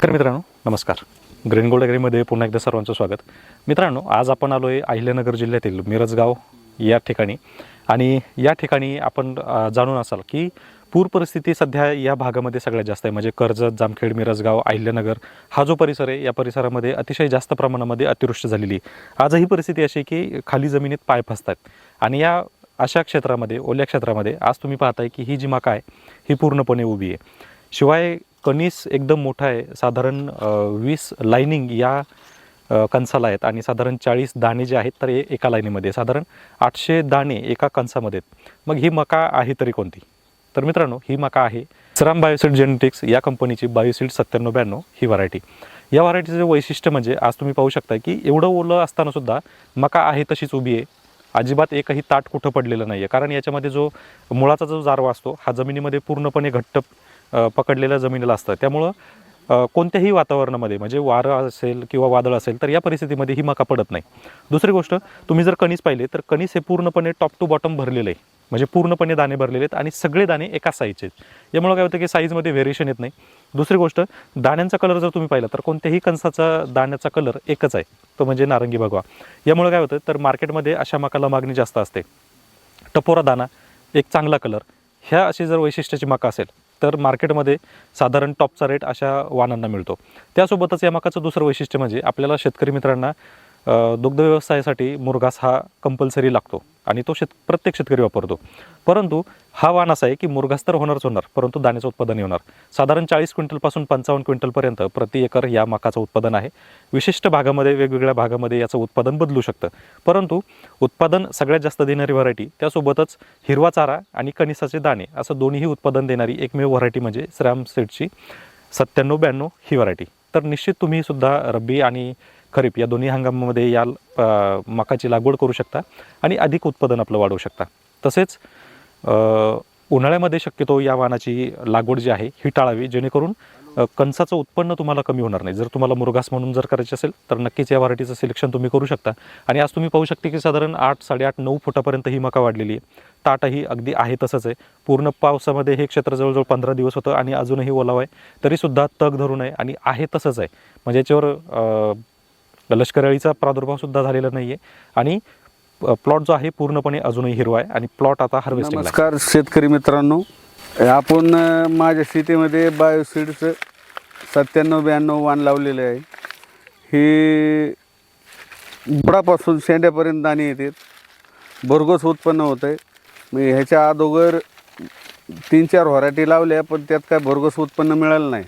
शेतकरी मित्रांनो नमस्कार. ग्रीन गोल्ड ॲग्रीमध्ये पुन्हा एकदा सर्वांचं स्वागत. मित्रांनो आज आपण आलो आहे अहिल्यानगर जिल्ह्यातील मिरजगाव या ठिकाणी. आणि या ठिकाणी आपण जाणून असाल की पूर परिस्थिती सध्या या भागामध्ये सगळ्यात जास्त आहे. म्हणजे कर्जत जामखेड मिरजगाव अहिल्यानगर हा जो परिसर आहे या परिसरामध्ये अतिशय जास्त प्रमाणामध्ये अतिवृष्टी झालेली आहे. आजही परिस्थिती अशी आहे की खाली जमिनीत पाय फसतात. आणि या अशा क्षेत्रामध्ये ओल्या क्षेत्रामध्ये आज तुम्ही पाहताय की ही जी मका आहे ही पूर्णपणे उभी आहे. शिवाय कणीस एकदम मोठा आहे. साधारण वीस लाईनिंग या कणसाला आहेत आणि साधारण चाळीस दाणे जे आहेत तर हे एका लाईनीमध्ये साधारण आठशे दाणे एका कणसामध्ये आहेत. मग ही मका आहे तरी कोणती? तर मित्रांनो ही मका आहे सराम बायोसीड जेनेटिक्स या कंपनीची बायोसीड सत्त्याण्णव ब्याण्णव ही व्हरायटी या व्हरायटीचं वैशिष्ट्य म्हणजे आज तुम्ही पाहू शकता की एवढं ओलं असताना सुद्धा मका आहे तशीच उभी आहे. अजिबात एकही ताट कुठं पडलेलं नाही आहे कारण याच्यामध्ये जो मुळाचा जो जारवा असतो हा जमिनीमध्ये पूर्णपणे घट्ट पकडलेल्या जमिनीला असतं. त्यामुळं कोणत्याही वातावरणामध्ये म्हणजे वारं असेल किंवा वादळ असेल तर या परिस्थितीमध्ये ही मका पडत नाही. दुसरी गोष्ट तुम्ही जर कणीस पाहिले तर कणीस हे पूर्णपणे टॉप टू बॉटम भरलेलं आहे. म्हणजे पूर्णपणे दाणे भरलेले आहेत आणि सगळे दाणे एका साईजचे आहेत. यामुळे काय होतं की साईजमध्ये व्हेरिएशन येत नाही. दुसरी गोष्ट दाण्यांचा कलर जर तुम्ही पाहिला तर कोणत्याही कणसाचा दाण्याचा कलर एकच आहे. तो म्हणजे नारंगी भगवा. यामुळे काय होतं तर मार्केटमध्ये अशा मकाला मागणी जास्त असते. टपोरा दाना एक चांगला कलर ह्या अशी जर वैशिष्ट्याची मका असेल तर मार्केटमध्ये साधारण टॉपचा रेट अशा वाहनांना मिळतो. त्यासोबतच या मकाचं दुसरं वैशिष्ट्य म्हणजे आपल्याला शेतकरी मित्रांना दुग्ध व्यवसायासाठी मुरघास हा कंपल्सरी लागतो आणि तो शेत प्रत्येक शेतकरी वापरतो. परंतु हा वाण असा आहे की मुरघास तर होणारच होणार परंतु दाण्याचं उत्पादन होणार. साधारण चाळीस क्विंटलपासून पंचावन्न क्विंटलपर्यंत प्रति एकर या मकाचं उत्पादन आहे. विशिष्ट भागामध्ये वेगवेगळ्या भागामध्ये याचं उत्पादन बदलू शकतं. परंतु उत्पादन सगळ्यात जास्त देणारी व्हरायटी त्यासोबतच हिरवा चारा आणि कणिसाचे दाणे असं दोन्हीही उत्पादन देणारी एकमेव व्हरायटी म्हणजे श्रॅम सीडची सत्त्याण्णव ब्याण्णव ही व्हरायटी. तर निश्चित तुम्ही सुद्धा रब्बी आणि खरीप या दोन्ही हंगामामध्ये या मकाची लागवड करू शकता आणि अधिक उत्पादन आपलं वाढवू शकता. तसेच उन्हाळ्यामध्ये शक्यतो या वाहनाची लागवड जी आहे ही टाळावी जेणेकरून कणसाचं उत्पन्न तुम्हाला कमी होणार नाही. जर तुम्हाला मुरघास म्हणून जर करायचे असेल तर नक्कीच या व्हरायटीचं सिलेक्शन तुम्ही करू शकता. आणि आज तुम्ही पाहू शकता की साधारण आठ साडेआठ नऊ फुटापर्यंत ही मका वाढलेली आहे. ताटही अगदी आहे तसंच आहे. पूर्ण पावसामध्ये हे क्षेत्र जवळजवळ पंधरा दिवस होतं आणि अजूनही ओलाव आहे. तरीसुद्धा तग धरून आहे आणि आहे तसंच आहे. म्हणजे याच्यावर लष्कर अळीचा प्रादुर्भावसुद्धा झालेला नाही आहे आणि प्लॉट जो आहे पूर्णपणे अजूनही हिरवा आहे आणि प्लॉट आता हार्वेस्ट नमस्कार शेतकरी मित्रांनो. आपण माझ्या शेतीमध्ये बायोसीडचं सत्त्याण्णव ब्याण्णव वाण लावलेलं आहे. हे बुडापासून शेंड्यापर्यंत दाणे येतात भरघोस उत्पन्न होतं आहे मी ह्याच्या अगोदर तीन चार व्हरायटी लावल्या पण त्यात काय भरघोस उत्पन्न मिळालं नाही.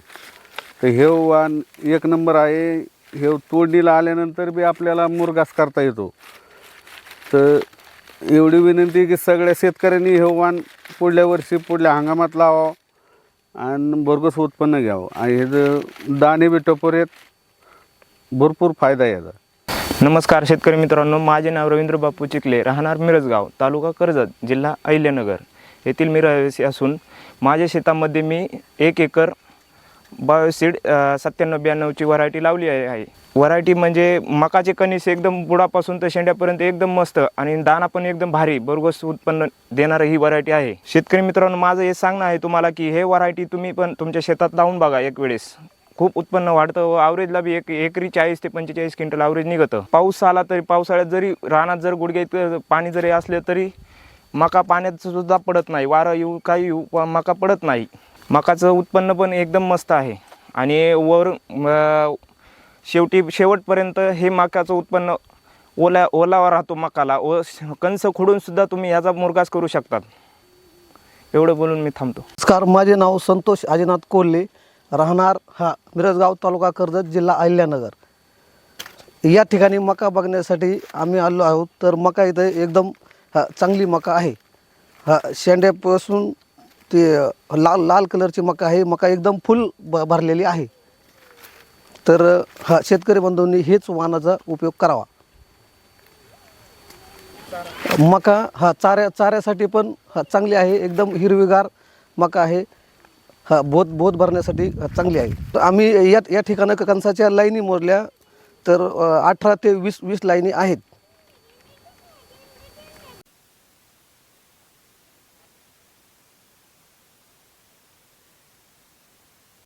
तर हे वाण एक नंबर आहे. हे तोडणीला आल्यानंतर बी आपल्याला मुरगास करता येतो. तर एवढी विनंती की सगळ्या शेतकऱ्यांनी हे वाण पुढल्या वर्षी पुढल्या हंगामात लावावं आणि भरघोस उत्पन्न घ्यावं. आणि हे जर दाणे बी टपोर आहेत भरपूर फायदा आहे याचा. नमस्कार शेतकरी मित्रांनो माझे नाव रवींद्र बापू चिखले राहणार मिरजगाव तालुका कर्जत जिल्हा अहिल्यानगर येथील मी रहिवासी असून माझ्या शेतामध्ये मी एक एकर बायोसीड सत्त्याण्णव ब्याण्णवची व्हरायटी लावली आहे. व्हरायटी म्हणजे मकाचे कणीस एकदम बुडापासून तर शेंड्यापर्यंत एकदम मस्त आणि दाना पण एकदम भारी भरघोस उत्पन्न देणारं ही व्हरायटी आहे. शेतकरी मित्रांनो माझं हे सांगणं आहे तुम्हाला की हे व्हरायटी तुम्ही पण तुमच्या शेतात लावून बघा एक वेळेस. खूप उत्पन्न वाढतं व आवरेजला बी एक एकरी चाळीस ते पंचेचाळीस क्विंटल आवरेज निघतं. पाऊस आला तरी पावसाळ्यात जरी रानात जर गुडघे पाणी जरी असले तरी मका पाण्यात सुद्धा पडत नाही. वारं येऊ काही येऊ मका पडत नाही. मकाचं उत्पन्न पण एकदम मस्त आहे. आणि वर शेवटी शेवटपर्यंत हे मकाचं उत्पन्न ओला ओलावा राहतो मकाला. व कंस खोडूनसुद्धा तुम्ही याचा मुरगास करू शकतात. एवढं बोलून मी थांबतो. नमस्कार माझे नाव संतोष आजीनाथ कोल्हे. राहणार हा मिरजगाव तालुका कर्जत जिल्हा अहिल्यानगर. या ठिकाणी मका बघण्यासाठी आम्ही आलो आहोत. तर मका इथं एकदम हा चांगली मका आहे. हा शेंड्यापासून ते लाल लाल कलरची मका आहे. मका एकदम फुल ब भरलेली आहे. तर हा शेतकरी बंधूंनी हेच वाहनाचा उपयोग करावा. मका हा चाऱ्या चाऱ्यासाठी पण हा चांगली आहे. एकदम हिरवीगार मका आहे. हा बोध बोध भरण्यासाठी चांगली आहे. तर आम्ही या या ठिकाणं कणसाच्या लाईनी मोडल्या. तर अठरा ते वीस वीस लाईनी आहेत.